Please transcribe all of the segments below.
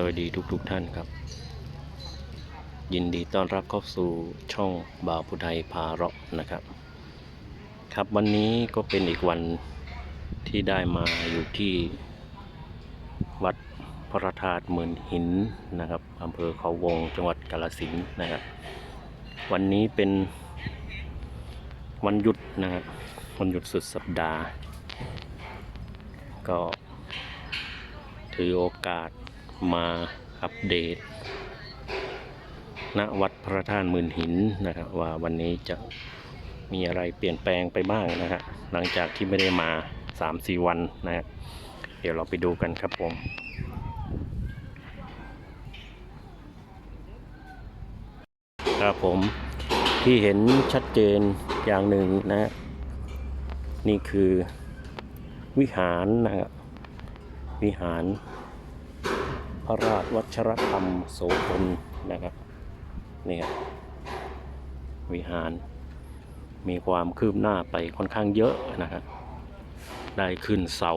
สวัสดีทุกๆทท่านครับ ยินดีต้อนรับเข้าสู่ช่องบ่าวผู้ไทยพาเราะนะครับ ครับวันนี้ก็เป็นอีกวันที่ได้มาอยู่ที่วัดพระธาตุหมื่นหินนะครับอำเภอเขาวงจังหวัดกาฬสินนะครับ วันนี้เป็นวันหยุดนะครับวันหยุดสุดสัปดาห์ ก็ถือโอกาส มาอัปเดต ณวัดพระธาตุมื่นหินนะครับว่าวันนี้จะมีอะไรเปลี่ยนแปลงไปบ้างนะฮะหลังจากที่ไม่ได้มา 3-4 วันนะครับเดี๋ยวเราไปดูกันครับผมครับผมที่เห็นชัดเจนอย่างหนึ่งนะฮะนี่คือวิหารนะครับวิหาร ระราชวัชรธรรมโสพลนะครับนี่ครับวิหารมีความคืบหน้าไปค่อนข้างเยอะนะครับได้ขึ้นเสา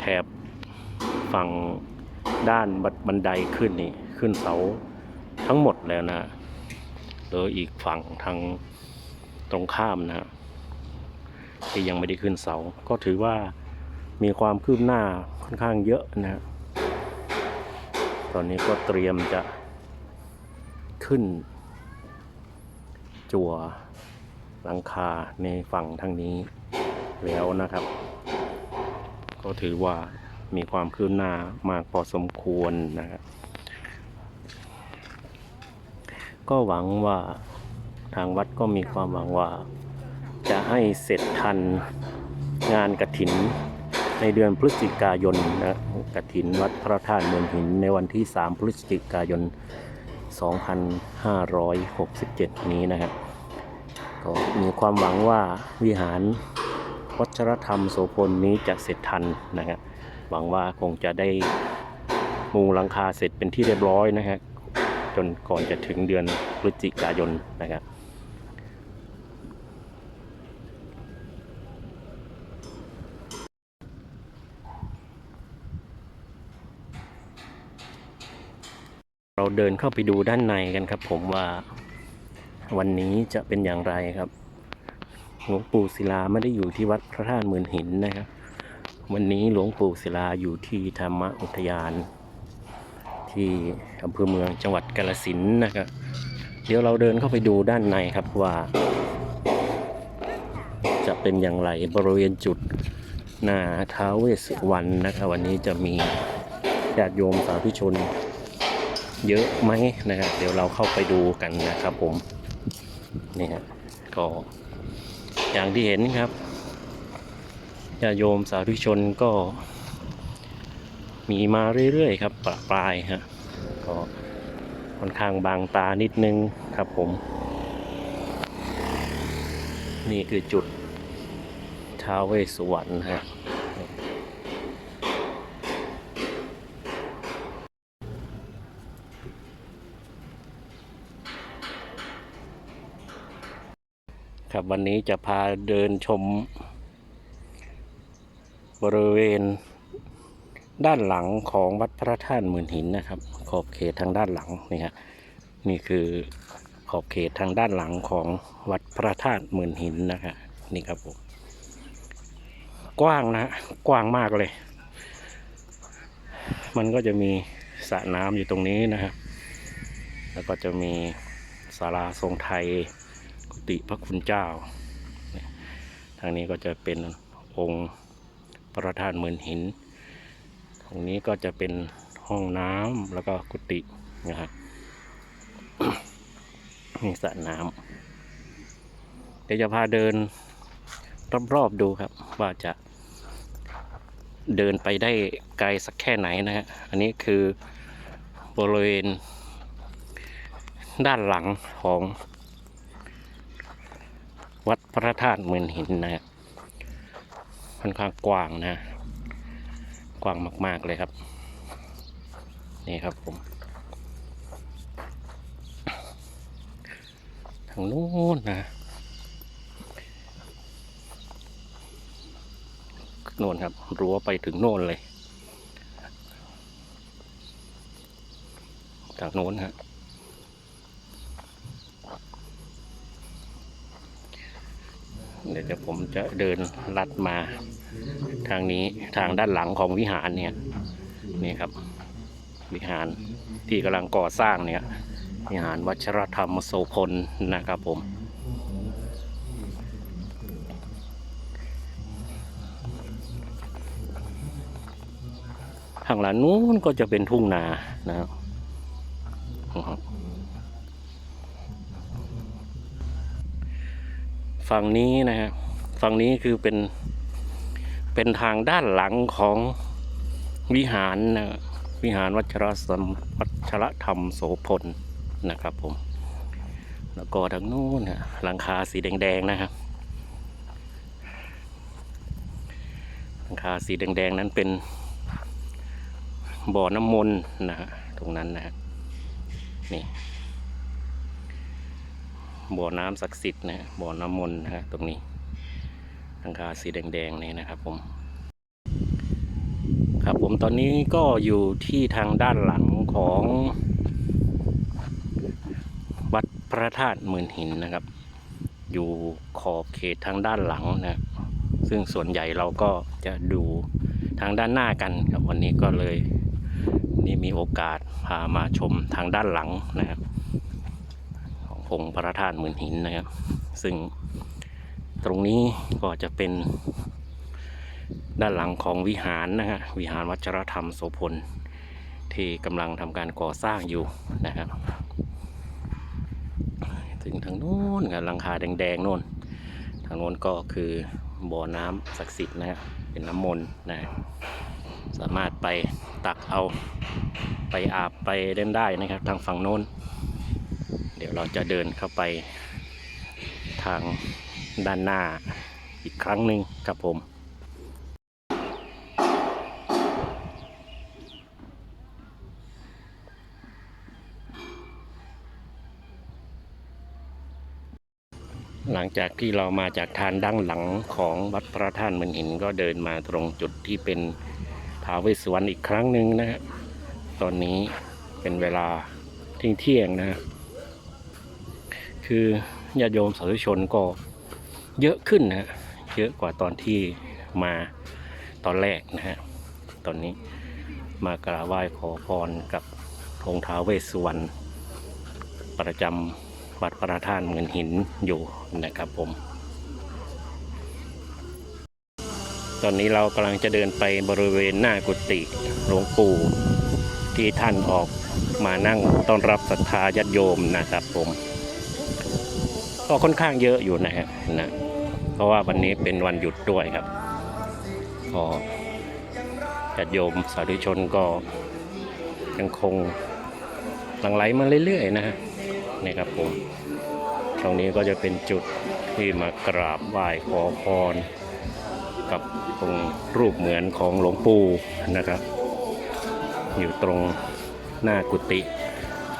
แถบฝั่งด้านบันไดขึ้นนี่ขึ้นเสาทั้งหมดแล้วนะเหลืออีกฝั่งทางตรงข้ามนะ ที่ยังไม่ได้ขึ้นเสา ก็ถือว่ามีความคืบหน้าค่อนข้างเยอะนะ ตอนนี้ก็เตรียมจะขึ้น จั่วหลังคาในฝั่งทางนี้แล้วนะครับ ก็ถือว่ามีความคืบหน้ามากพอสมควรนะครับก็หวังว่าทางวัดก็มีความหวังว่า จะให้เสร็จทันงานกระถิน ในเดือนพฤศจิกายนนะกระถินวัดพระธาตุเมืองหินในวันที่ 3 พฤศจิกายน 2567 นี้นะครับ ก็มีความหวังว่าวิหารวัชรธรรมโสพลนี้จะเสร็จทันนะครับหวังว่าคงจะได้มุงหลังคาเสร็จเป็นที่เรียบร้อยนะฮะจนก่อนจะถึงเดือนพฤศจิกายนนะครับ เราเดินเข้าไปดูด้านในกันครับ ผมว่าวันนี้จะเป็นอย่างไรครับหลวงปู่ศิลาไม่ได้อยู่ที่วัดพระธาตุหมื่นหินนะครับ วันนี้หลวงปู่ศิลาอยู่ที่ธรรมอุทยาน ที่อำเภอเมืองจังหวัดกาฬสินนะครับ เดี๋ยวเราเดินเข้าไปดูด้านในครับว่า จะเป็นอย่างไรบริเวณจุดหน้าท้าวเวสสุวรรณนะครับวันนี้จะมีญาติโยมสาธุชน เยอะไหมนะครับเดี๋ยวเราเข้าไปดูกันนะครับผมนี่ฮะก็อย่างที่เห็นครับญาโยมสาธุชนก็ มีมาเรื่อยๆครับประปรายฮะก็ค่อนข้างบางตานิดนึงครับผม นี่คือจุดท้าวเวสสุวรรณฮะ วันนี้จะพาเดินชม บริเวณ ด้านหลังของวัดพระธาตุหมื่นหินนะครับ ขอบเขตทางด้านหลังนี่ฮะนี่คือขอบเขตทางด้านหลังของวัดพระธาตุหมื่นหินนะครับนี่ครับผมกว้างนะกว้างมากเลย มันก็จะมีสระน้ำอยู่ตรงนี้นะครับ แล้วก็จะมีศาลาทรงไทย กุฏิพระคุณเจ้า ทางนี้ก็จะเป็นองค์ประธานหมื่นหิน ตรงนี้ก็จะเป็นห้องน้ำแล้วก็กุฏินะครับมีสระน้ำเดี๋ยวจะพาเดินรอบๆดูครับ ว่าจะเดินไปได้ไกลสักแค่ไหนนะฮะ อันนี้คือบริเวณด้านหลังของ วัดพระธาตุหมื่นหินนะค่อนข้างกว้างนะ กว้างมาก ๆ เลยครับ นี่ครับผม ทางนู้นนะโน่นครับรั้วไปถึงโน่นเลยทางโน้นฮะ เดี๋ยวผมจะเดินลัดมาทางนี้ทางด้านหลังของวิหารเนี่ยนี่ครับ วิหารที่กำลังก่อสร้างเนี่ยวิหารวัชรธรรมโสพลนะครับผมข้างหลังนู้นก็จะเป็นทุ่งนานะครับนะครับ ฝั่งนี้นะฮะฝั่งนี้คือเป็นเป็นทางด้านหลังของวิหารนะวิหารวัชรสมวัชรธรรมโสพลนะครับผม แล้วก็ทางนู้นนะหลังคาสีแดงๆนะครับหลังคาสีแดงๆนั้นเป็นบ่อน้ำมนต์นะฮะตรงนั้นนะฮะนี่ บ่อน้ำศักดิ์สิทธิ์นะบ่อน้ำมนต์นะฮะตรงนี้หลังคาสีแดงๆนี่นะครับผมครับผมตอนนี้ก็อยู่ที่ทางด้านหลังของ วัดพระธาตุหมื่นหินนะครับ อยู่ขอบเขตทางด้านหลังนะซึ่งส่วนใหญ่เราก็จะดูทางด้านหน้ากันครับวันนี้ก็เลยนี่มีโอกาสพามาชมทางด้านหลังนะครับ องค์พระธาตุหมื่นหินนะครับ ซึ่งตรงนี้ก็จะเป็นด้านหลังของวิหารนะฮะวิหารวัชรธรรมโสพลที่กำลังทำการก่อสร้างอยู่นะครับ ถึงทางโน้นกับหลังคาแดงๆโน่น ทางโน้นก็คือบ่อน้ำศักดิ์สิทธิ์นะฮะเป็นน้ำมนต์นะสามารถไปตักเอาไปอาบไปเล่นได้นะครับ ทางฝั่งโน้น ดี๋ยวเราจะเดินเข้าไปทางด้านหน้าอีกครั้งหนึ่งครับผมหลังจากที่เรามาจากทานด้านหลังของวัดพระธาตุมันหินก็เดินมาตรงจุดที่เป็นท้าวเวสสวรรณอีกครั้งหนึ่งนะฮะตอนนี้เป็นเวลาเที่ยงเที่ยงนะ คือญาติโยมสาธุชนก็เยอะขึ้นนะฮะเยอะกว่าตอนที่มาตอนแรกนะฮะตอนนี้มากราบไหว้ขอพรกับองค์ท้าเวสสุวรรณประจำวัดพระธาตุเงินหินอยู่นะครับผม ตอนนี้เรากำลังจะเดินไปบริเวณหน้ากุฏิหลวงปู่ที่ท่านออกมานั่งต้อนรับศรัทธาญาติโยมนะครับผม ก็ค่อนข้างเยอะอยู่นะฮะนะเพราะว่าวันนี้เป็นวันหยุดด้วยครับก็ญาติโยมสาธุชนก็ยังคงหลั่งไหลมาเรื่อยๆนะฮะนี่ครับผมตรงนี้ก็จะเป็นจุดที่มากราบไหว้ขอพร กับองค์รูปเหมือนของหลวงปู่นะครับ อยู่ตรงหน้ากุฏิ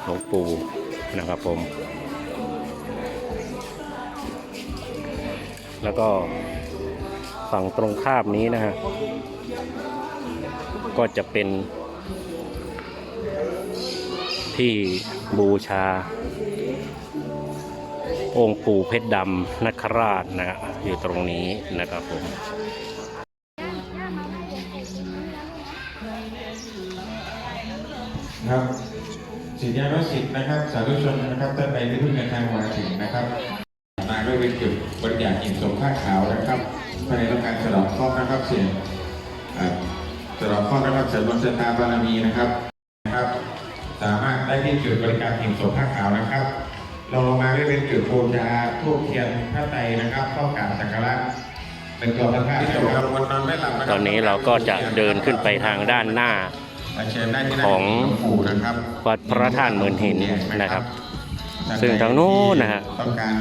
หลวงปู่นะครับผม แล้วก็ฝั่งตรงข้ามนี้นะฮะ ก็จะเป็น ที่บูชา องค์ปู่เพชรดำนคราชนะฮะอยู่ตรงนี้นะครับผมครับสิทธิานุสิทธิ์นะครับ สาธุชนนะครับท่านใดที่เพิ่งเดินทางมาถึงนะครับ มาด้วยเป็นจุดบริจาคหินสมผ้าขาวนะครับภายในต้องการฉลองครอบนะครับเสียงอ่าฉลองครอบนะครับเสริมดวงชะตาบารมีนะครับนะครับ สามารถได้ที่จุดบริการหินสมผ้าขาวนะครับเราลงมาด้วยเป็นจุดบูชาทูบเทียนพระไตรนะครับเข้ากราบสักการะเป็นตัวพระธาตุที่จบกระบวนนอนไม่หลับะคบตอนนี้เราก็จะเดินขึ้นไปทางด้านหน้าเชิญได้ที่หน้าของหลวงปู่นะครับวัดพระธาตุเมือนหินนะครับ ซึ่งทางนู้นนะฮะต้องการ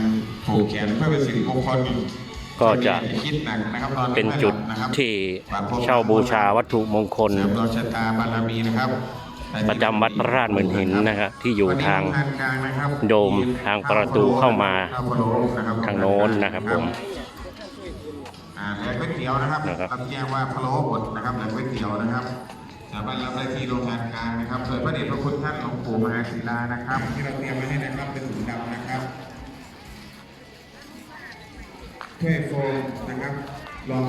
ผูกแขนเพื่อเป็นสิริมงคลก็จะคิดหนักนะครับนอนไม่เป็นจุดหลับนะครับที่เช่าบูชาวัตถุมงคลเสริมดวงชะตาบารมีนะครับประจำวัดพระธาตุเมือนหินนะครับที่อยู่ทางวันนี้ทางกลางนะครับโดมทางประตูเข้ามาพระบรมนะครับทางโน้นนะครับผมอ่าแหล่งก๋วยเตี๋ยวนะครับนะครับต้องแจ้งว่าพะโล้บดนะครับแหล่งก๋วยเตี๋ยวนะครับ สามารถรับได้ที่โรงงานกลางนะครับโดยพระเดชพระคุณท่านหลวงปู่มหาศิลานะครับ ที่เราเตรียมไว้ให้นะครับเป็นถุงดำนะครับถ้วยโฟมนะครับรอง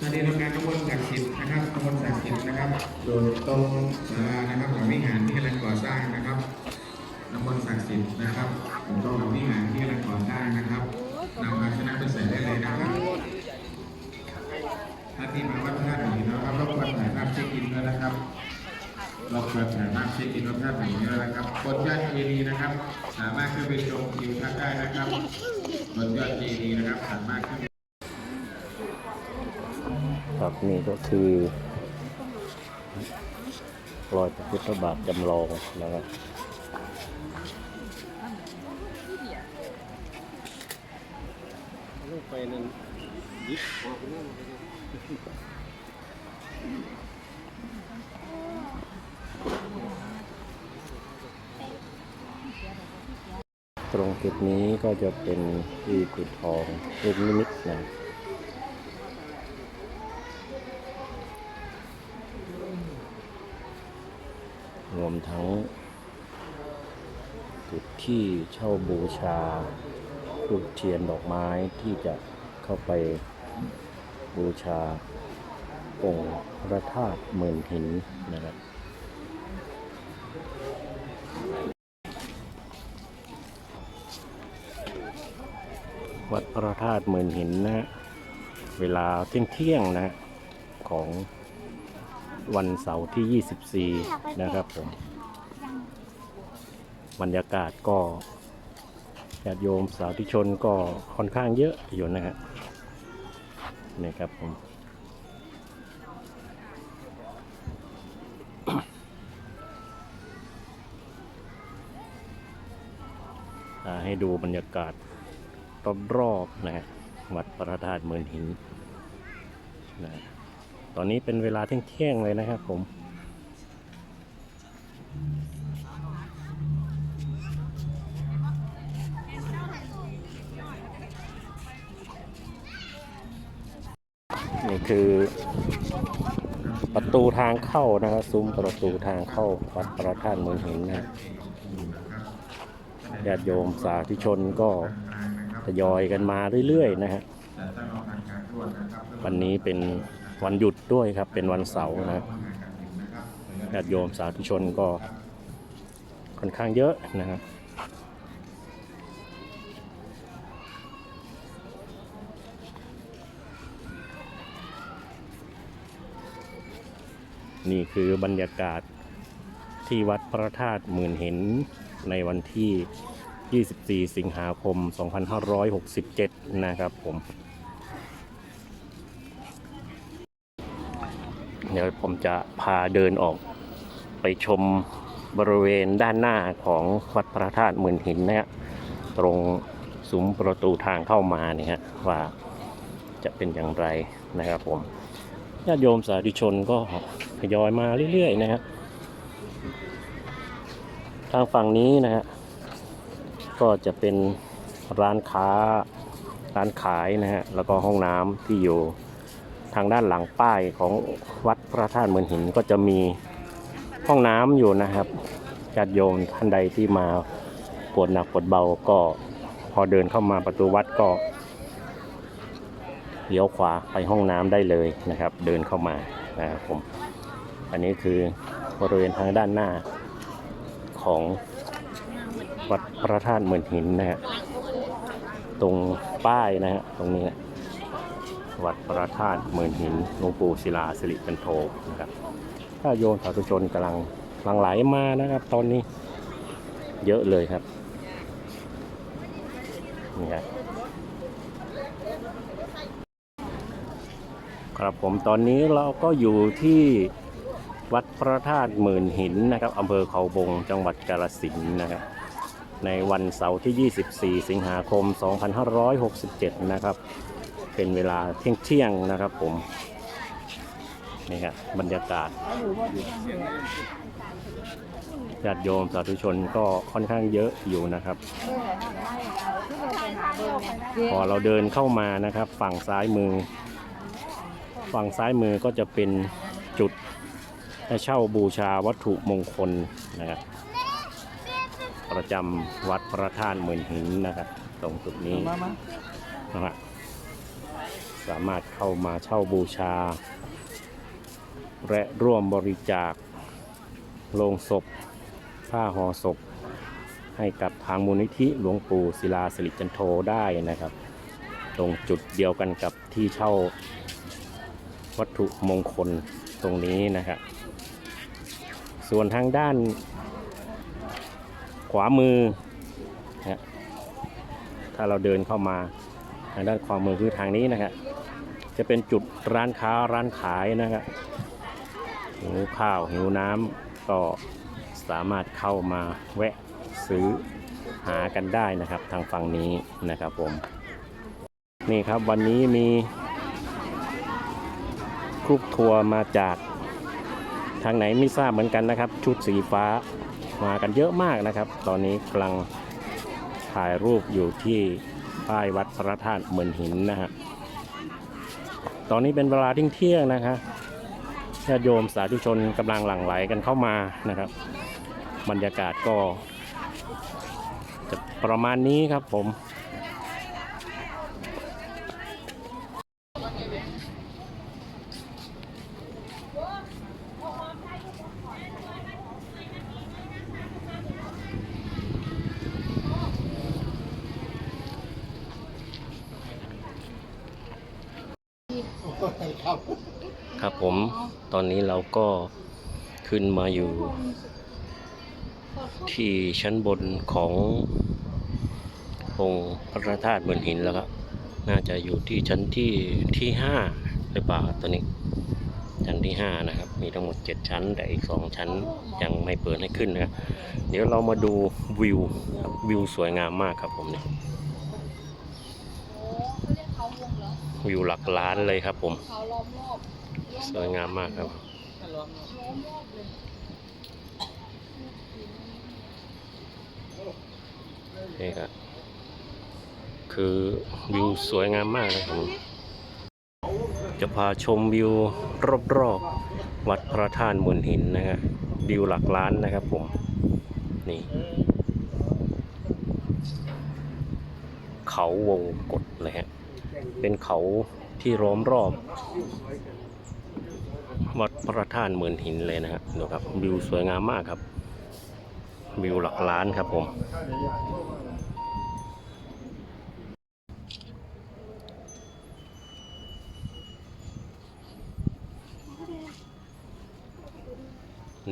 ตอนนี้ทำงานตำบลศักดิ์สิทธิ์นะครับตำบลศักดิ์สิทธิ์นะครับโดยตรงศาลานะครับของวิหารที่กำลังก่อสร้างนะครับตำบลศักดิ์สิทธิ์นะครับตรงของวิหารที่กำลัง ถ่ายภาพเช็คอินวัดระธาตุหนึ่งด้วนะครับ บนยอดเจดีนะครับ สามารถขึ้นไปชมทิวทัศน์ได้นะครับ บนยอดเจดีนะครับ สามารถขึ้นครับนี่ก็คือรอยพระพุทธบาทจำลองนะครับลูกไปนั่นยิบออกนั่น ตรงจุดนี้ก็จะเป็นที่ปิดทองรูปนิมิตนะรวมทั้ง จุดที่เช่าบูชารูปเทียนดอกไม้ที่จะเข้าไปบูชาองค์พระธาตุหมื่นหินนะครับ วัดพระธาตุหมื่นหินนะเวลาเที่ยงเที่ยงๆนะของวันเสาร์ที่ 24 นะครับผมบรรยากาศก็ญาติโยมสาธุชนก็ค่อนข้างเยอะอยู่นะฮะนี่ครับผมให้ดูบรรยากาศ รอบๆนะฮะวัดพระธาตุเมืองหินนะตอนนี้เป็นเวลาเที่ยงๆเลยนะครับผมนี่คือประตูทางเข้านะครับซุ้มประตูทางเข้าวัดพระธาตุเมืองหินนะฮะญาติโยมสาธุชนก็ ทยอยกันมาเรื่อยๆนะฮะวันนี้เป็นวันหยุดด้วยครับ เป็นวันเสาร์นะญาติโยมสาธุชนก็ค่อนข้างเยอะนะครับนี่คือบรรยากาศที่วัดพระธาตุหมื่นเห็นในวันที่ 24 สิงหาคม 2567 นะครับผม เดี๋ยวผมจะพาเดินออกไปชมบริเวณด้านหน้าของวัดพระธาตุหมื่นหินนะฮะตรงซุ้มประตูทางเข้ามาเนี่ยฮะว่าจะเป็นอย่างไรนะครับผมญาติโยมสาธุชนก็ทยอยมาเรื่อยๆนะครับทางฝั่งนี้นะฮะ ก็จะเป็นร้านค้าร้านขายนะฮะแล้วก็ห้องน้ำที่อยู่ทางด้านหลังป้ายของวัดพระธาตุเมืองหินก็จะมีห้องน้ำอยู่นะครับญาติโยมท่านใดที่มาปวดหนักปวดเบาก็พอเดินเข้ามาประตูวัดก็เลี้ยวขวาไปห้องน้ำได้เลยนะครับ เดินเข้ามานะครับผม อันนี้คือบริเวณทางด้านหน้าของ วัดพระธาตุเหมื่นหินนะฮะตรงป้ายนะฮะตรงนี้นะวัดพระธาตุเหมื่นหินหลวงปู่ศิลาสิริเป็นโทนะครับถ้าโยมสาธุชนกำลังหลังไหลมานะครับ ตอนนี้เยอะเลยครับนี่ครับครับผมตอนนี้เราก็อยู่ที่วัดพระธาตุหมื่นหินนะครับอำเภอเขาบงจังหวัดกาฬสินธุ์นะครับ ในวันเสาร์ที่ 24 สิงหาคม 2567 นะครับ เป็นเวลาเที่ยงเที่ยงนะครับผม นี่ครับบรรยากาศญาติโยมสาธุชนก็ค่อนข้างเยอะอยู่นะครับ พอเราเดินเข้ามานะครับ ฝั่งซ้ายมือ ฝั่งซ้ายมือก็จะเป็นจุดให้เช่าบูชาวัตถุมงคลนะครับ ประจำวัดพระธาตุหมื่นหินนะครับ ตรงจุดนี้มามานะฮะสามารถเข้ามาเช่าบูชา และร่วมบริจาคโลงศพ ผ้าห่อศพ ให้กับทางมูลนิธิหลวงปู่ศิลาสิริจันโทได้นะครับ ตรงจุดเดียวกันกับที่เช่าวัตถุมงคลตรงนี้นะครับ ส่วนทางด้านข วามือนะถ้าเราเดินเข้ามาทางด้านขวามือคือทางนี้นะครับจะเป็นจุดร้านค้าร้านขายนะครับหิวข้าวหิวน้ำก็สามารถเข้ามาแวะซื้อหากันได้นะครับ ทางฝั่งนี้นะครับผม นี่ครับวันนี้มีกรุ๊ปทัวร์มาจากทางไหนไม่ทราบเหมือนกันนะครับ ชุดสีฟ้า มากันเยอะมากนะครับ ตอนนี้กำลังถ่ายรูปอยู่ที่ป้ายวัดพระธาตุเหมือนหินนะฮะตอนนี้เป็นเวลาทิ้งเที่ยงนะครับญาติโยมสาธุชนกำลังหลั่งไหลกันเข้ามานะครับ บรรยากาศก็จะประมาณนี้ครับผม ครับ ครับผมตอนนี้เรา ก็ขึ้นมาอยู่ที่ชั้นบนขององค์พระธาตุเหมือนหินแล้วครับน่าจะอยู่ที่ชั้นที่ที่ห้าหรือเปล่าตอนนี้ ชั้นที่ห้านะครับ มีทั้งหมดเจ็ดชั้น แต่อีกสองชั้นยังไม่เปิดให้ขึ้นนะครับ เดี๋ยวเรามาดูวิวครับวิวสวยงามมากครับผมเนี่ยวิวหลักล้านเลยครับผม สวยงามมากครับ นี่ครับคือวิวสวยงามมากนะครับผมจะพาชมวิวรอบๆ วัดพระธาตุมวลหินนะครับวิวหลักล้านนะครับผม นี่ เขาวงกฏเลยฮะเป็นเขาที่ล้อมรอบ พระธาตุหมื่นหินเลยนะครับดูครับวิวสวยงามมากครับ วิวหลักล้านครับผม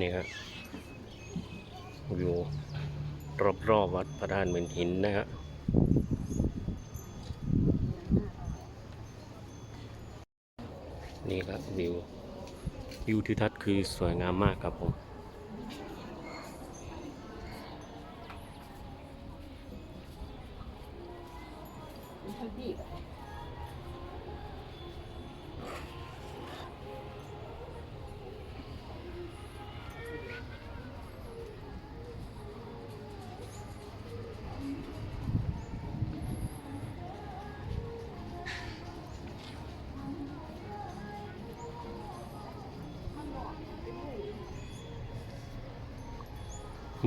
นี่ครับวิวรอบรอบๆวัดพระธาตุเหมือนหินนะครับนี่ครับวิว วิวทิวทัศน์คือสวยงามมากครับผม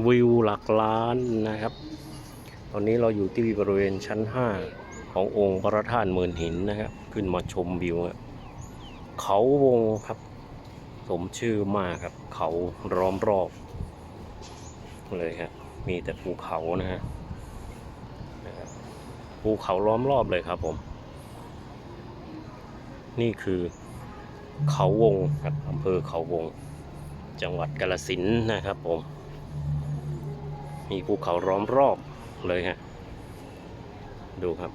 วิวหลักล้านนะครับ ตอนนี้เราอยู่ที่บริเวณชั้น 5 ขององค์พระธาตุเมือนหินนะครับ ขึ้นมาชมวิวเขาวงครับ สมชื่อมากครับ เขาล้อมรอบเลยครับมีแต่ภูเขานะฮะภูเขาล้อมรอบเลยครับผม นี่คือเขาวงครับอำเภอเขาวง จังหวัดกาฬสินนะครับผม มีภูเขาล้อมรอบเลยฮะ ดูครับ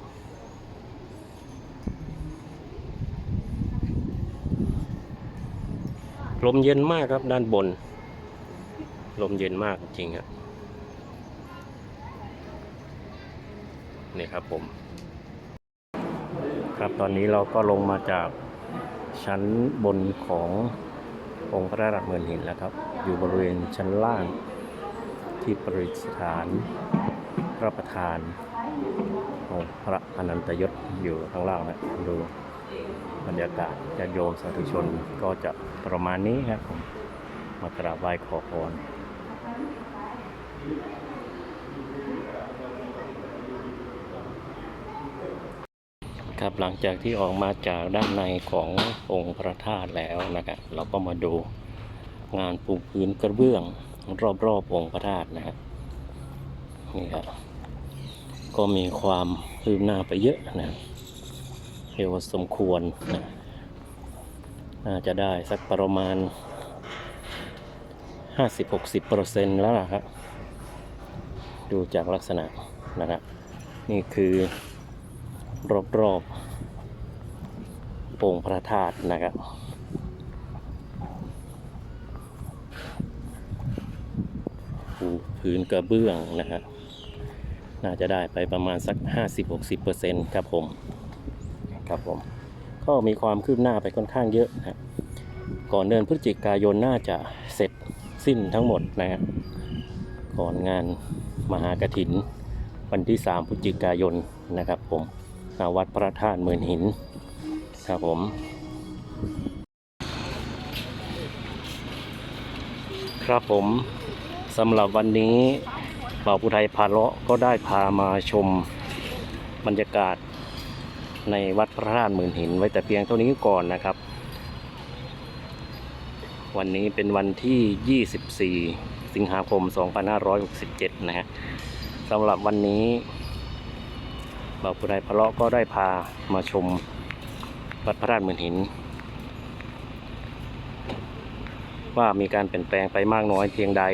ลมเย็นมากครับด้านบน ลมเย็นมากจริงครับนี่ครับผม ครับตอนนี้เราก็ลงมาจากชั้นบนขององค์พระธาตุเมือนหินแล้วครับ อยู่บริเวณชั้นล่าง ที่ประดิษฐานพระประธานองค์พระอนันตยศอยู่ข้างล่างนะดูบรรยากาศญาติโยมสาธุชนก็จะประมาณนี้ครับผมมากราบไหว้ขอพรครับหลังจากที่ออกมาจากด้านในขององค์พระธาตุแล้วนะครับเราก็มาดูงานปูพื้นกระเบื้อง รอบๆองค์พระธาตุนะครับนี่ครับก็มีความคืบหน้าไปเยอะนะเรียกว่าสมควรนะน่าจะได้สักประมาณ 50-60%แล้วล่ะครับดูจากลักษณะนะครับนี่คือรอบๆองค์พระธาตุนะครับปู พื้นกระเบื้องนะครับน่าจะได้ไปประมาณสัก 50-60%ครับผมครับผม ก็มีความคืบหน้าไปค่อนข้างเยอะนะครับก่อนเดือนพฤศจิกายนน่าจะเสร็จสิ้นทั้งหมดนะครับก่อนงานมหากรถิน วันที่ 3 พฤศจิกายนนะครับผมณวัดพระธาตุหมื่นหินครับผมครับผม สำหรับวันนี้บ่าวผู้ไทยพาเลาะก็ได้พามาชมบรรยากาศในวัดพระธาตุหมื่นหินไว้แต่เพียงเท่านี้ก่อนนะครับ วันนี้เป็นวันที่ 24 สิงหาคม 2567 นะฮะสำหรับวันนี้บ่าวผู้ใดพะเลาะก็ได้พามาชมวัดพระธาตุหมื่นหินว่ามีการเปลี่ยนแปลงไปมากน้อยเพียงใด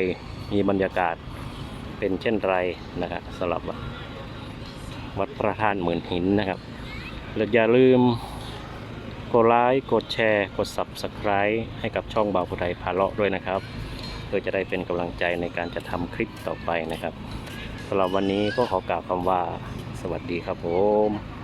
มีบรรยากาศเป็นเช่นไรนะครับสำหรับวัดพระธาตุหมื่นหินนะครับและอย่าลืมกดไลค์กดแชร์ กด Subscribe ให้กับช่องบ่าวผู้ใดพาเลาะด้วยนะครับ เพื่อจะได้เป็นกำลังใจในการจะทำคลิปต่อไปนะครับสำหรับวันนี้ก็ขอกล่าวคำว่าสวัสดีครับผม